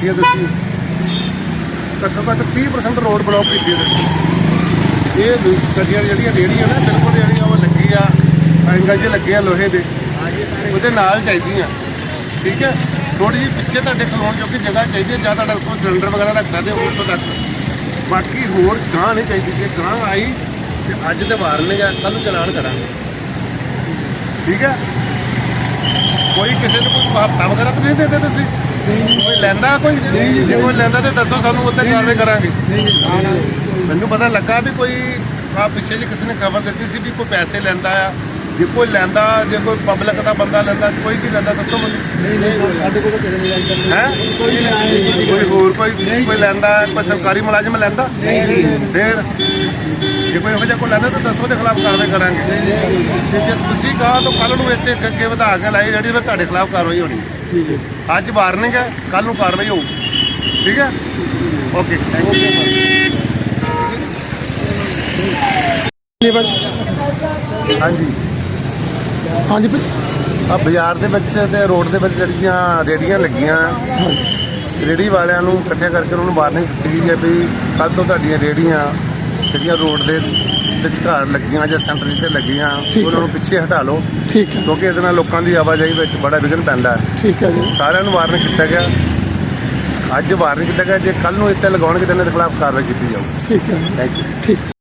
ਕੀਤੀ ਹੈ ਤੁਸੀਂ? ਘੱਟੋ ਘੱਟ 30% ਰੋਡ ਬਲੌਕ ਕੀਤੀ ਹੈ ਇਹ ਗੱਡੀਆਂ ਜਿਹੜੀਆਂ ਰੇੜੀਆਂ ਨਾ ਬਿਲਕੁਲ ਜਿਹੜੀਆਂ ਉਹ ਲੱਗੀ ਆ ਐਂਗਲ 'ਚ ਲੱਗੇ ਆ ਲੋਹੇ ਦੇ। ਉਹਦੇ ਨਾਲ ਚਾਹੀਦੀਆਂ। ਠੀਕ ਹੈ? ਥੋੜੀ ਜਿਹੀ ਪਿੱਛੇ ਤੁਹਾਡੇ ਖਲੋਣ ਜੋਗੀ ਜਗ੍ਹਾ ਚਾਹੀਦੀ ਹੈ, ਜਾਂ ਤੁਹਾਡਾ ਕੋਈ ਸਿਲੰਡਰ ਵਗੈਰਾ ਰੱਖ ਸਕਦੇ ਹੋ ਤੋਂ ਤੱਕ। ਬਾਕੀ ਹੋਰ ਗਾਂ ਨਹੀਂ ਚਾਹੀਦੀ। ਜੇ ਗਾਂ ਆਈ, ਤੇ ਅੱਜ ਤੇ ਵਾਰਨਿੰਗ ਹੈ ਕੱਲ ਨੂੰ ਚਲਾਨ ਕਰਾਂਗੇ। ਠੀਕ ਹੈ? ਕੋਈ ਕਿਸੇ ਨੂੰ ਕੋਈ ਹਫ਼ਤਾ ਵਗੈਰਾ ਤਾਂ ਨਹੀਂ ਦੇ ਦਿੰਦੇ ਤੁਸੀਂ? ਕੋਈ ਲੈਂਦਾ ਕੋਈ? ਜੇ ਕੋਈ ਲੈਂਦਾ ਤੇ ਦੱਸੋ ਸਾਨੂੰ ਉੱਤੇ ਕਾਰਵਾਈ ਕਰਾਂਗੇ। ਮੈਨੂੰ ਪਤਾ ਲੱਗਾ ਵੀ ਕੋਈ ਆ ਪਿੱਛੇ ਜੇ ਕਿਸੇ ਨੇ ਖਬਰ ਦਿੱਤੀ ਸੀ ਵੀ ਕੋਈ ਪੈਸੇ ਲੈਂਦਾ ਆ। ਜੇ ਕੋਈ ਲੈਂਦਾ ਜੇ ਕੋਈ ਪਬਲਿਕ ਦਾ ਬੰਦਾ ਲੈਂਦਾ ਕੋਈ ਵੀ ਲੈਂਦਾ ਦੱਸੋ ਮੈਨੂੰ। ਸਾਡੇ ਕੋਲ ਕਿਸੇ ਆਈ ਹੈ? ਕੋਈ ਹੋਰ ਕੋਈ ਕੋਈ ਲੈਂਦਾ ਕੋਈ ਸਰਕਾਰੀ ਮੁਲਾਜ਼ਮ ਲੈਂਦਾ? ਫਿਰ? ਜੇ ਕੋਈ ਇਹੋ ਜਿਹਾ ਕੋਈ ਲੈਂਦਾ ਤਾਂ ਦੱਸੋ ਦੇ ਖਿਲਾਫ ਕਾਰਵਾਈ ਕਰਾਂਗੇ। ਤੇ ਜੇ ਤੁਸੀਂ ਕਹਾ ਤਾਂ ਕੱਲ ਨੂੰ ਇੱਥੇ ਅੱਗੇ ਵਧਾ ਕੇ ਲਾਈ ਜਿਹੜੀ ਫਿਰ ਤੁਹਾਡੇ ਖਿਲਾਫ ਕਾਰਵਾਈ ਹੋਣੀ। ਠੀਕ ਹੈ। ਅੱਜ ਵਾਰਨਿੰਗ ਹੈ ਕੱਲ ਨੂੰ ਕਾਰਵਾਈ ਹੋਊ। ਠੀਕ ਹੈ? ਓਕੇ ਥੈਂਕ ਯੂ ਹਾਂਜੀ। ਹਾਂਜੀ ਆ ਬਾਜ਼ਾਰ ਦੇ ਵਿੱਚ ਤੇ ਰੋਡ ਦੇ ਵਿੱਚ ਜਿਹੜੀਆਂ ਰੇੜੀਆਂ ਲੱਗੀਆਂ ਰੇੜੀ ਵਾਲਿਆਂ ਨੂੰ ਇਕੱਠੇ ਕਰਕੇ ਉਹਨਾਂ ਨੂੰ ਵਾਰਨਿੰਗ ਦਿੱਤੀ ਗਈ ਹੈ ਵੀ ਕੱਲ ਤੋਂ ਤੁਹਾਡੀਆਂ ਰੇੜੀਆਂ ਜਿਹੜੀਆਂ ਰੋਡ ਦੇ ਵਿਚਕਾਰ ਲੱਗੀਆਂ ਜਾਂ ਸੈਂਟਰ 'ਚ ਲੱਗੀਆਂ ਠੀਕ ਉਹਨਾਂ। ਨੂੰ ਪਿੱਛੇ ਹਟਾ ਲਓ। ਠੀਕ ਹੈ। ਕਿਉਂਕਿ ਇਹਦੇ ਨਾਲ ਲੋਕਾਂ ਦੀ ਆਵਾਜਾਈ ਵਿੱਚ ਬੜਾ ਵਿਘਨ ਪੈਂਦਾ ਹੈ। ਠੀਕ ਹੈ ਜੀ। ਸਾਰਿਆਂ ਨੂੰ ਵਾਰਨਿੰਗ ਕੀਤਾ ਗਿਆ। ਅੱਜ ਵਾਰਨਿੰਗ ਕੀਤਾ ਗਿਆ। ਜੇ ਕੱਲ ਨੂੰ ਇੱਥੇ ਲਗਾਉਣਗੇ ਤਾਂ ਇਹਨਾਂ ਦੇ ਖਿਲਾਫ ਕਾਰਵਾਈ ਕੀਤੀ ਜਾਊ ਠੀਕ ਹੈ। ਥੈਂਕ ਯੂ ਠੀਕ।